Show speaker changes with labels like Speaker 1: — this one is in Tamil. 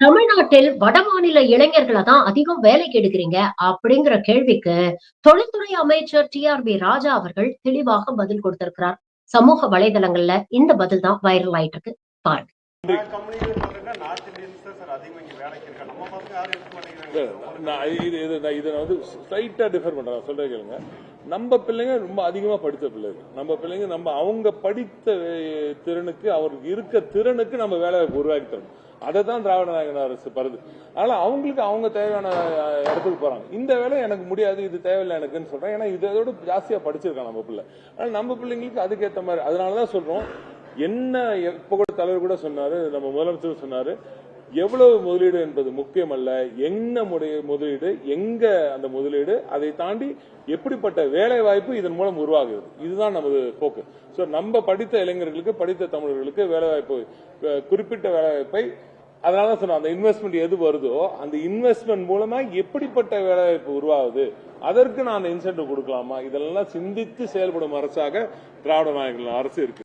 Speaker 1: தமிழ்நாட்டில் வடமாநில இளைஞர்களை தான் அதிகம் வேலைக்கு எடுக்கிறீங்க அப்படிங்கிற கேள்விக்கு தொழில்துறை அமைச்சர் டி ஆர் பி ராஜா அவர்கள் தெளிவாக பதில் கொடுத்திருக்கிறார். சமூக வலைதளங்கள்ல இந்த பதில் தான் வைரல் ஆயிட்டு இருக்கு பாருங்க
Speaker 2: நம்ம
Speaker 3: பிள்ளைங்க ரொம்ப அதிகமா படித்த பிள்ளைங்க. நம்ம பிள்ளைங்க நம்ம அவங்க படித்த திறனுக்கு அவருக்கு இருக்க திறனுக்கு நம்ம வேலை உருவாக்கி தரணும். அதை தான் திராவிட நாயகன் அரசு பருது. அதனால அவங்களுக்கு அவங்க தேவையான இடத்துக்கு போறாங்க. இந்த வேலை எனக்கு முடியாது இது தேவையில்லை எனக்குன்னு சொல்றேன். ஏன்னா இதோட ஜாஸ்தியா படிச்சிருக்கான் நம்ம பிள்ளை. அதனால நம்ம பிள்ளைங்களுக்கு அதுக்கேற்ற மாதிரி அதனாலதான் சொல்றோம். என்ன இப்ப கூட தலைவர் கூட சொன்னாரு நம்ம முதலமைச்சர் சொன்னாரு எவ்வளவு முதலீடு என்பது முக்கியம் அல்ல என்ன முதலீடு எங்க அந்த முதலீடு அதை தாண்டி எப்படிப்பட்ட வேலை வாய்ப்பு இதன் மூலம் உருவாகுது இதுதான் நமது போக்கு. ஸோ நம்ம படித்த இளைஞர்களுக்கு படித்த தமிழர்களுக்கு வேலை வாய்ப்பு குறிப்பிட்ட வேலை வாய்ப்பை அதனால தான் அந்த இன்வெஸ்ட்மெண்ட் எது வருதோ அந்த இன்வெஸ்ட்மெண்ட் மூலமா எப்படிப்பட்ட வேலைவாய்ப்பு உருவாகுது அதற்கு நான் இன்சென்டிவ் கொடுக்கலாமா? இதெல்லாம் சிந்தித்து செயல்படும் அரசாக திராவிட நாயகர்கள் அரசு இருக்கு.